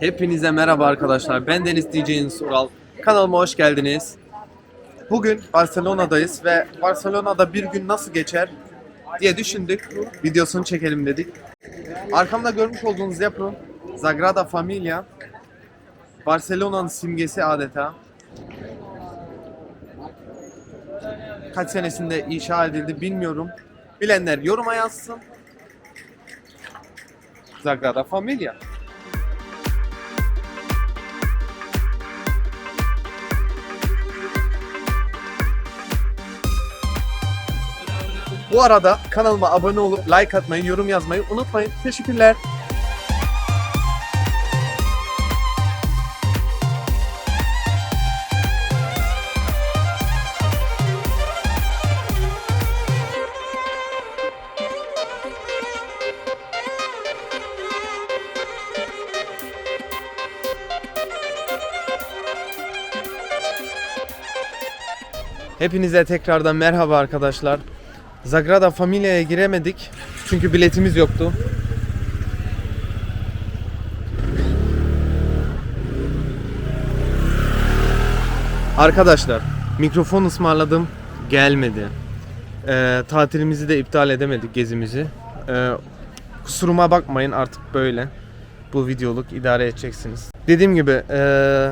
Hepinize merhaba arkadaşlar. Ben Deniz DJ'iniz Ural. Kanalıma hoş geldiniz. Bugün Barcelona'dayız ve Barcelona'da bir gün nasıl geçer diye düşündük. Videosunu çekelim dedik. Arkamda görmüş olduğunuz yapı Sagrada Familia. Barcelona'nın simgesi adeta. Kaç senesinde inşa edildi bilmiyorum. Bilenler yoruma yazsın. Sagrada Familia. Bu arada kanalıma abone olup like atmayı, yorum yazmayı unutmayın. Teşekkürler. Hepinize tekrardan merhaba arkadaşlar. Sagrada Familia'ya giremedik. Çünkü biletimiz yoktu. Arkadaşlar mikrofon ısmarladım gelmedi. Ee, tatilimizi de iptal edemedik gezimizi. Ee, kusuruma bakmayın artık böyle. Bu videoluk idare edeceksiniz. Dediğim gibi ee,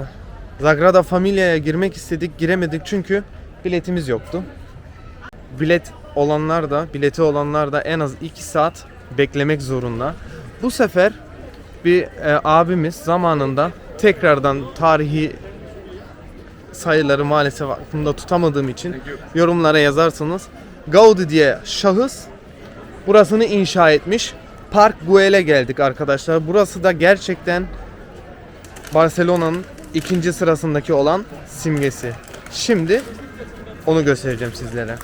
Sagrada Familia'ya girmek istedik giremedik çünkü biletimiz yoktu. Bilet olanlar da, bileti olanlar da en az 2 saat beklemek zorunda. Bu sefer bir e, abimiz zamanında tekrardan tarihi sayıları maalesef aklımda tutamadığım için yorumlara yazarsanız Gaudi diye şahıs burasını inşa etmiş. Park Güell'e geldik arkadaşlar. Burası da gerçekten Barcelona'nın ikinci sırasındaki olan simgesi. Şimdi onu göstereceğim sizlere.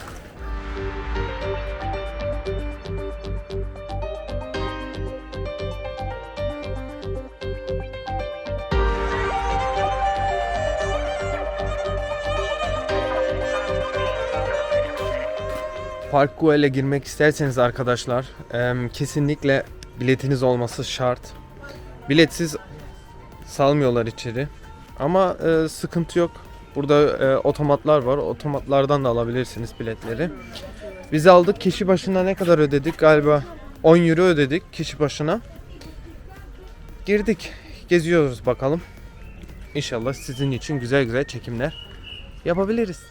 Park Güell'e girmek isterseniz arkadaşlar em, kesinlikle biletiniz olması şart. Biletsiz salmıyorlar içeri. Ama e, sıkıntı yok. Burada e, otomatlar var. Otomatlardan da alabilirsiniz biletleri. Biz aldık. Kişi başına ne kadar ödedik? Galiba 10 euro ödedik kişi başına. Girdik. Geziyoruz bakalım. İnşallah sizin için güzel güzel çekimler yapabiliriz.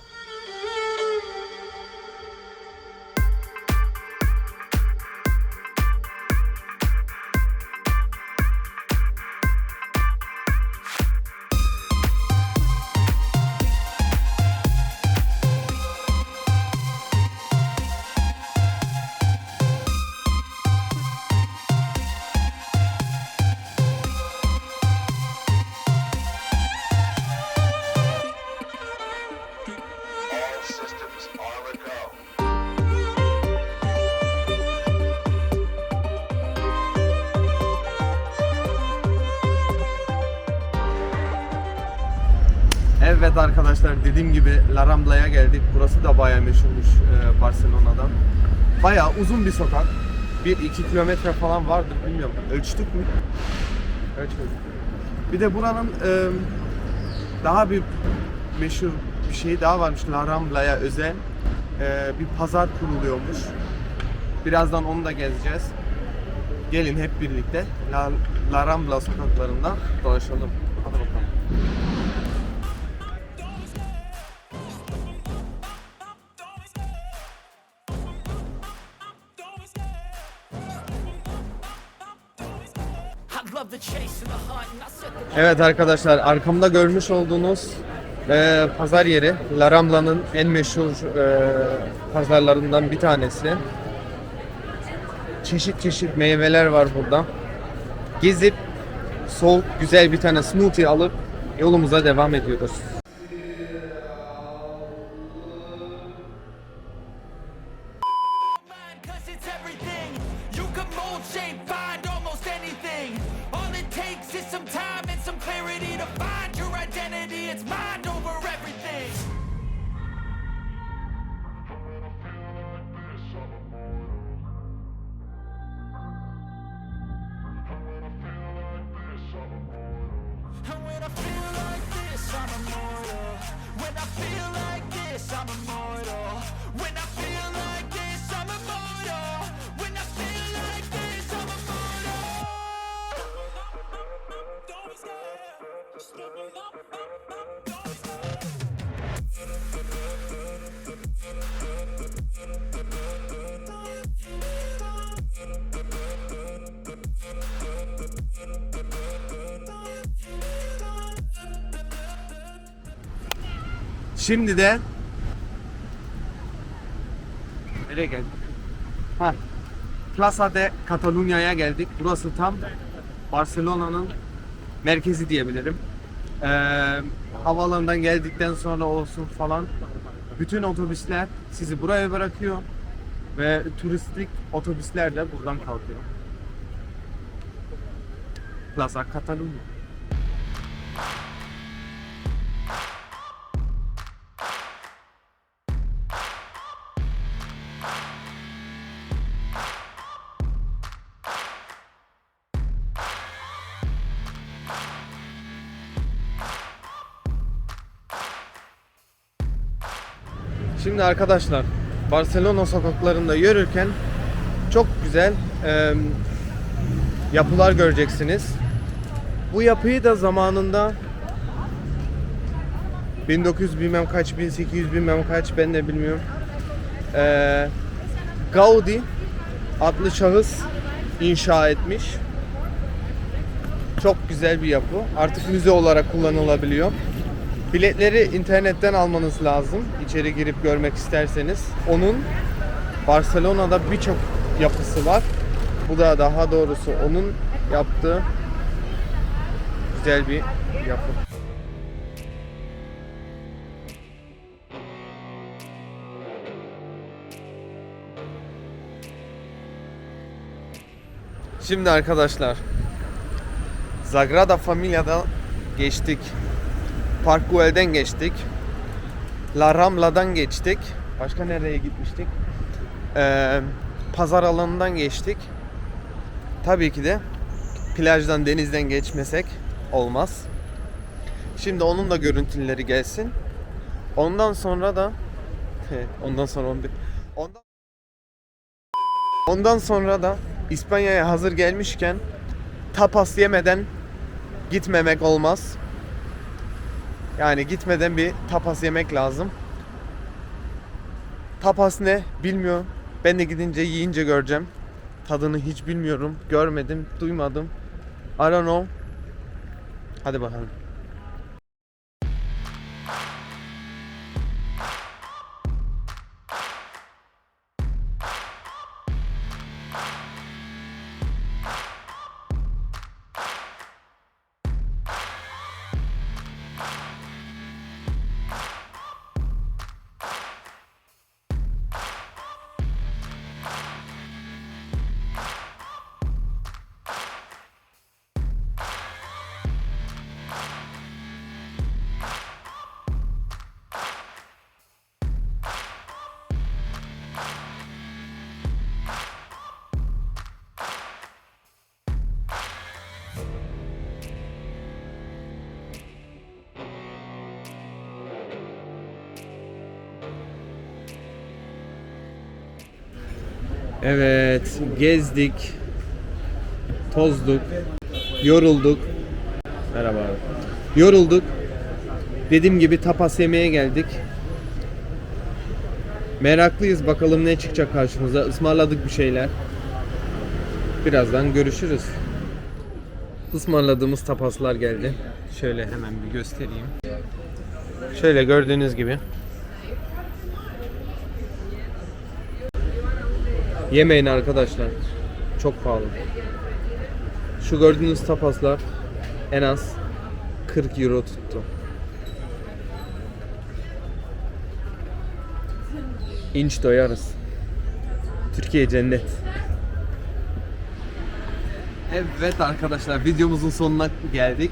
Evet arkadaşlar dediğim gibi La Rambla'ya geldik. Burası da bayağı meşhurmuş e, Barcelona'dan. Bayağı uzun bir sokak. 1-2 kilometre falan vardır bilmiyorum. Ölçtük mü? Ölçmedik. Bir de buranın e, daha bir meşhur bir şey daha varmış La Rambla'ya özel. E, bir pazar kuruluyormuş. Birazdan onu da gezeceğiz. Gelin hep birlikte La, La Rambla sokaklarında dolaşalım. Evet arkadaşlar arkamda görmüş olduğunuz e, pazar yeri La Rambla'nın en meşhur e, pazarlarından bir tanesi. Çeşit çeşit meyveler var burada. Gezip soğuk güzel bir tane smoothie alıp yolumuza devam ediyoruz. Feel like this, I'm immortal. Şimdi de nereye geldik? Ha. Plaza de Catalunya'ya geldik. Burası tam Barcelona'nın merkezi diyebilirim. Ee, havaalanından geldikten sonra olsun falan bütün otobüsler sizi buraya bırakıyor ve turistik otobüsler de buradan kalkıyor. Plaza Catalunya. Şimdi arkadaşlar Barcelona sokaklarında yürürken çok güzel e, yapılar göreceksiniz. Bu yapıyı da zamanında 1900 bilmem kaç 1800 bilmem kaç ben de bilmiyorum. E, Gaudi adlı şahıs inşa etmiş. Çok güzel bir yapı. Artık müze olarak kullanılabiliyor. Biletleri internetten almanız lazım. İçeri girip görmek isterseniz. Onun Barcelona'da birçok yapısı var. Bu da daha doğrusu onun yaptığı güzel bir yapı. Şimdi arkadaşlar Sagrada Familia'dan geçtik. Park Güell'den geçtik. La Rambla'dan geçtik. Başka nereye gitmiştik? Ee, pazar alanından geçtik. Tabii ki de plajdan denizden geçmesek olmaz. Şimdi onun da görüntüleri gelsin. Ondan sonra da ondan sonra on ondan ondan sonra da İspanya'ya hazır gelmişken tapas yemeden gitmemek olmaz. Yani gitmeden bir tapas yemek lazım. Tapas ne bilmiyorum. Ben de gidince yiyince göreceğim. Tadını hiç bilmiyorum. Görmedim, duymadım. I don't know. Hadi bakalım. Evet, gezdik, tozduk, yorulduk. Merhaba abi. Yorulduk. Dediğim gibi tapas yemeye geldik. Meraklıyız bakalım ne çıkacak karşımıza. Ismarladık bir şeyler. Birazdan görüşürüz. Ismarladığımız tapaslar geldi. Şöyle hemen bir göstereyim. Şöyle gördüğünüz gibi. Yemeyin arkadaşlar. Çok pahalı. Şu gördüğünüz tapaslar en az 40 euro tuttu. İnç doyarız. Türkiye cennet. Evet arkadaşlar videomuzun sonuna geldik.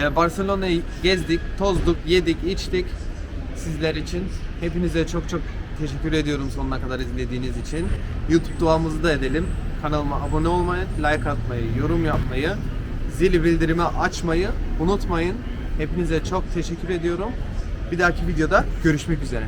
Ee, Barcelona'yı gezdik, tozduk, yedik, içtik. Sizler için hepinize çok çok teşekkür ediyorum sonuna kadar izlediğiniz için. YouTube duamızı da edelim. Kanalıma abone olmayı, like atmayı, yorum yapmayı, zili bildirimi açmayı unutmayın. Hepinize çok teşekkür ediyorum. Bir dahaki videoda görüşmek üzere.